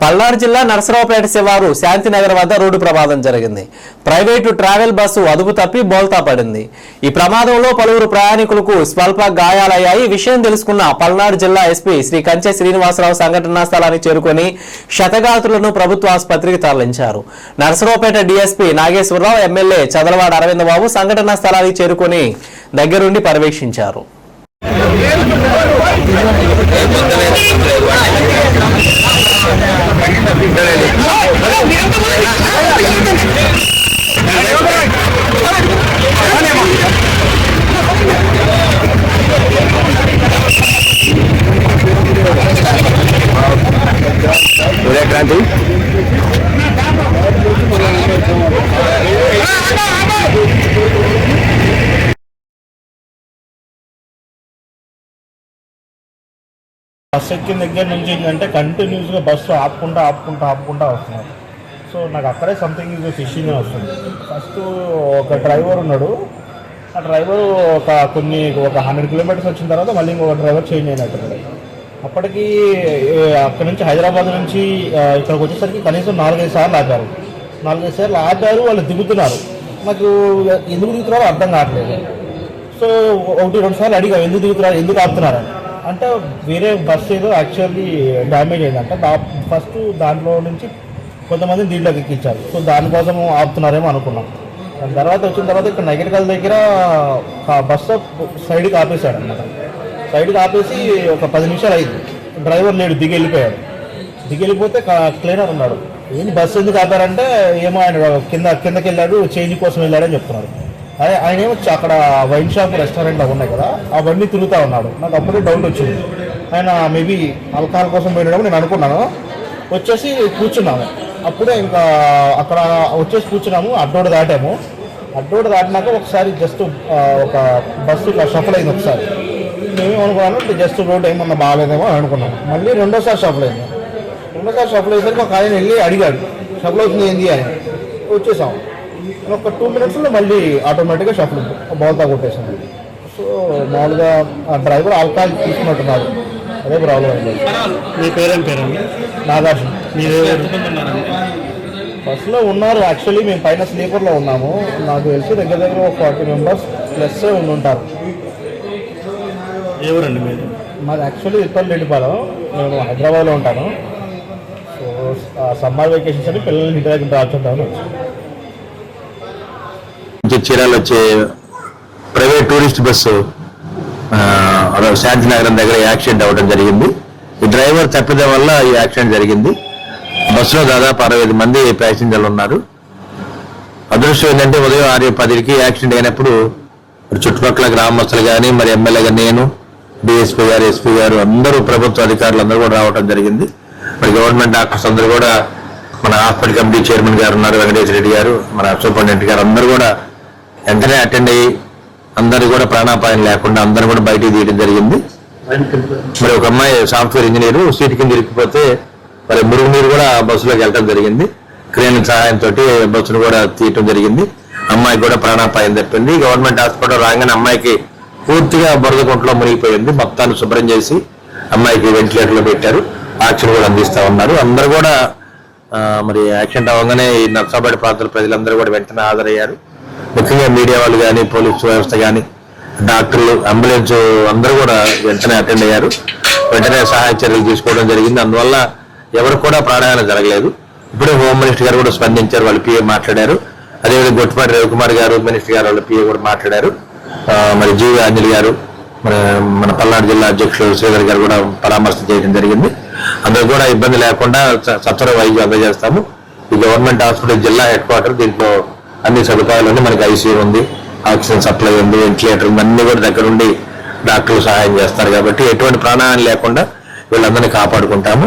పల్నాడు జిల్లా నరసరావుపేట శివారు శాంతినగర్ వద్ద రోడ్డు ప్రమాదం జరిగింది. ప్రైవేటు ట్రావెల్ బస్సు అదుపు తప్పి బోల్తా పడింది. ఈ ప్రమాదంలో పలువురు ప్రయాణికులకు స్వల్ప గాయాలయ్యాయి. విషయం తెలుసుకున్న పల్నాడు జిల్లా ఎస్పీ శ్రీ కంచె శ్రీనివాసరావు సంఘటనా స్థలానికి చేరుకొని శతగాతులను ప్రభుత్వ ఆసుపత్రికి తరలించారు. నరసరావుపేట డీఎస్పీ నాగేశ్వరరావు ఎమ్మెల్యే చదలవాడ అరవిందబాబు సంఘటనా స్థలానికి చేరుకొని దగ్గరుండి పర్యవేక్షించారు. ¡Ay, బస్ ఎక్కిన దగ్గర నుంచి ఏంటంటే కంటిన్యూస్గా బస్సు ఆపుకుంటా ఆపుకుంటా ఆపుకుంటా వస్తున్నారు సో నాకు అక్కడే సంథింగ్ ఇది ఫిషింగ్ వస్తుంది. ఫస్ట్ ఒక డ్రైవర్ ఉన్నాడు. ఆ డ్రైవర్ ఒక కొన్ని ఒక హండ్రెడ్ కిలోమీటర్స్ వచ్చిన తర్వాత మళ్ళీ ఇంకొక డ్రైవర్ చేంజ్ అయినట్టున్నాడు అప్పటికి అక్కడి అక్కడ నుంచి హైదరాబాద్ నుంచి ఇక్కడికి వచ్చేసరికి కనీసం నాలుగైదు సార్లు ఆపారు. నాలుగైదు సార్లు ఆపారు వాళ్ళు దిగుతున్నారు. నాకు ఎందుకు దిగుతున్నారో అర్థం కావట్లేదు. సో ఒకటి రెండు సార్లు అడిగా ఎందుకు దిగుతున్నారు? ఎందుకు ఆపుతున్నారు? అని. అంటే వేరే బస్ ఏదో యాక్చువల్లీ డ్యామేజ్ అయిందంట. దా ఫస్ట్ దాంట్లో నుంచి కొంతమంది దీంట్లోకి ఎక్కించారు. సో దానికోసం ఆపుతున్నారేమో అనుకున్నాం. దాని తర్వాత వచ్చిన తర్వాత ఇక్కడ నగరికల్ దగ్గర బస్సు సైడ్కి ఆపేశాడు అనమాట సైడ్కి ఆపేసి ఒక పది నిమిషాలు అయింది. డ్రైవర్ లేడు దిగి వెళ్ళిపోయాడు. దిగి వెళ్ళిపోతే క్లీనర్ ఉన్నాడు. ఏంటి బస్సు ఎందుకు ఆపారంటే ఏమో ఆయన కింద కిందకి వెళ్ళాడు చేంజ్ కోసం వెళ్ళాడని చెప్తున్నారు. అదే ఆయన ఏమో అక్కడ వైన్ షాప్ రెస్టారెంట్ అవి ఉన్నాయి కదా అవన్నీ తిరుగుతూ ఉన్నాడు. నాకు అప్పుడే డౌట్ వచ్చింది. ఆయన మేబీ ఆల్కహాల్ కోసం పోయినాడు నేను అనుకున్నాను. వచ్చేసి కూర్చున్నాము. అప్పుడే ఇంకా అక్కడ వచ్చేసి కూర్చున్నాము అడ్డోడు దాటాము. అడ్డోడు దాటినాక ఒకసారి జస్ట్ ఒక బస్సు ఇట్లా షఫల్ అయింది ఒకసారి. మేము అనుకున్నాను జస్ట్ రోడ్ ఏమన్నా బాగాలేదేమో అని అనుకున్నాము. మళ్ళీ రెండోసారి షఫల్ అయింది. రెండోసారి షఫల్ అయ్యేసరికి ఒక ఆయన వెళ్ళి అడిగాడు షఫల్ అవుతుంది ఏంది? అని. వచ్చేసాము. ఒక టూ మినిట్స్లో మళ్ళీ ఆటోమేటిక్గా షఫల్ బౌల్తా కొట్టేసాను సో మామూలుగా ఆ డ్రైవర్ ఆల్కహాల్ తీసుకున్నట్టున్నాడు. అదే ప్రాబ్లం మీ పేరేం పేరండి నాగార్జున. మీరు బస్సులో ఉన్నారు. యాక్చువల్లీ మేము పైన స్లీపర్లో ఉన్నాము. నాకు తెలిసి దగ్గర దగ్గర ఒక ఫార్టీ మెంబర్స్ ప్లస్ ఉండి ఉంటారు ఎవరండి మీరు మాది? యాక్చువల్లీ ఇప్పటి రెడ్డిపాలెం నేను హైదరాబాద్లో ఉంటాను. సో సమ్మర్ వెకేషన్స్ అని పిల్లల్ని ఇంటి దగ్గర రాచుంటాను నుంచి చీరాలు వచ్చే ప్రైవేట్ టూరిస్ట్ బస్సు ఆ, అదో శాంతినగరం దగ్గర యాక్సిడెంట్ అవ్వడం జరిగింది. ఈ డ్రైవర్ తప్పిదం వల్ల ఈ యాక్సిడెంట్ జరిగింది. బస్సులో దాదాపు అరవై ఐదు మంది ప్యాసింజర్లు ఉన్నారు. అదృష్టం ఏంటంటే ఉదయం ఆరు పదికి యాక్సిడెంట్ అయినప్పుడు మరి చుట్టుపక్కల గ్రామస్తులు కానీ మరి ఎమ్మెల్యే గారు నేను డిఎస్పీ గారు ఎస్పీ గారు అందరూ ప్రభుత్వ అధికారులు అందరూ కూడా రావడం జరిగింది. మరి గవర్నమెంట్ డాక్టర్స్ అందరూ కూడా మన హాస్పిటల్ కమిటీ చైర్మన్ గారు ఉన్నారు వెంకటేశ్వర రెడ్డి గారు మన సూపరింటెండెంట్ గారు అందరూ కూడా వెంటనే అటెండ్ అయ్యి అందరు కూడా ప్రాణాపాయం లేకుండా అందరూ కూడా బయటికి తీయడం జరిగింది. మరి ఒక అమ్మాయి సాఫ్ట్వేర్ ఇంజనీర్ సీట్ కింద ఇరికిపోతే మరి మురుగు మీరు కూడా బస్సులోకి వెళ్ళడం జరిగింది. క్రేన్ సహాయంతో బస్సును కూడా తీయటం జరిగింది. అమ్మాయికి కూడా ప్రాణాపాయం తప్పింది. గవర్నమెంట్ హాస్పిటల్ రాగానే అమ్మాయికి పూర్తిగా బురద గుంటలో మునిగిపోయింది. మొత్తాన్ని శుభ్రం చేసి అమ్మాయికి వెంటిలేటర్లో పెట్టారు. ఆక్సిజన్ కూడా అందిస్తా ఉన్నారు. అందరూ కూడా మరి యాక్సిడెంట్ అవ్వగానే ఈ నర్సాబాడి ప్రాంతాల ప్రజలందరూ కూడా వెంటనే హాజరయ్యారు. ముఖ్యంగా మీడియా వాళ్ళు కానీ పోలీసు వ్యవస్థ కానీ డాక్టర్లు అంబులెన్స్ అందరూ కూడా వెంటనే అటెండ్ అయ్యారు. వెంటనే సహాయ చర్యలు తీసుకోవడం జరిగింది. అందువల్ల ఎవరు కూడా ప్రాణాయాలు జరగలేదు. ఇప్పుడే హోమ్ మినిస్టర్ గారు కూడా స్పందించారు వాళ్ళు పిఏ మాట్లాడారు. అదేవిధంగా గొట్టిపాటి రవికుమార్ గారు మినిస్టర్ గారు వాళ్ళ పిఏ కూడా మాట్లాడారు. మరి జీవి ఆంజలి గారు మన మన పల్నాడు జిల్లా అధ్యక్షుడు శ్రీధర్ గారు కూడా పరామర్శ చేయడం జరిగింది. అందులో కూడా ఇబ్బంది లేకుండా సత్వర వైద్యం అందజేస్తాము. ఈ గవర్నమెంట్ హాస్పిటల్ జిల్లా హెడ్ క్వార్టర్ దీంట్లో అన్ని సదుపాయాలు ఉన్నాయి మనకి ఐసీయూ ఉంది ఆక్సిజన్ సప్లై ఉంది వెంటిలేటర్ ఉంది అన్ని కూడా దగ్గర ఉండి డాక్టర్లు సహాయం చేస్తారు కాబట్టి ఎటువంటి ప్రాణాయం లేకుండా వీళ్ళందరినీ కాపాడుకుంటాము.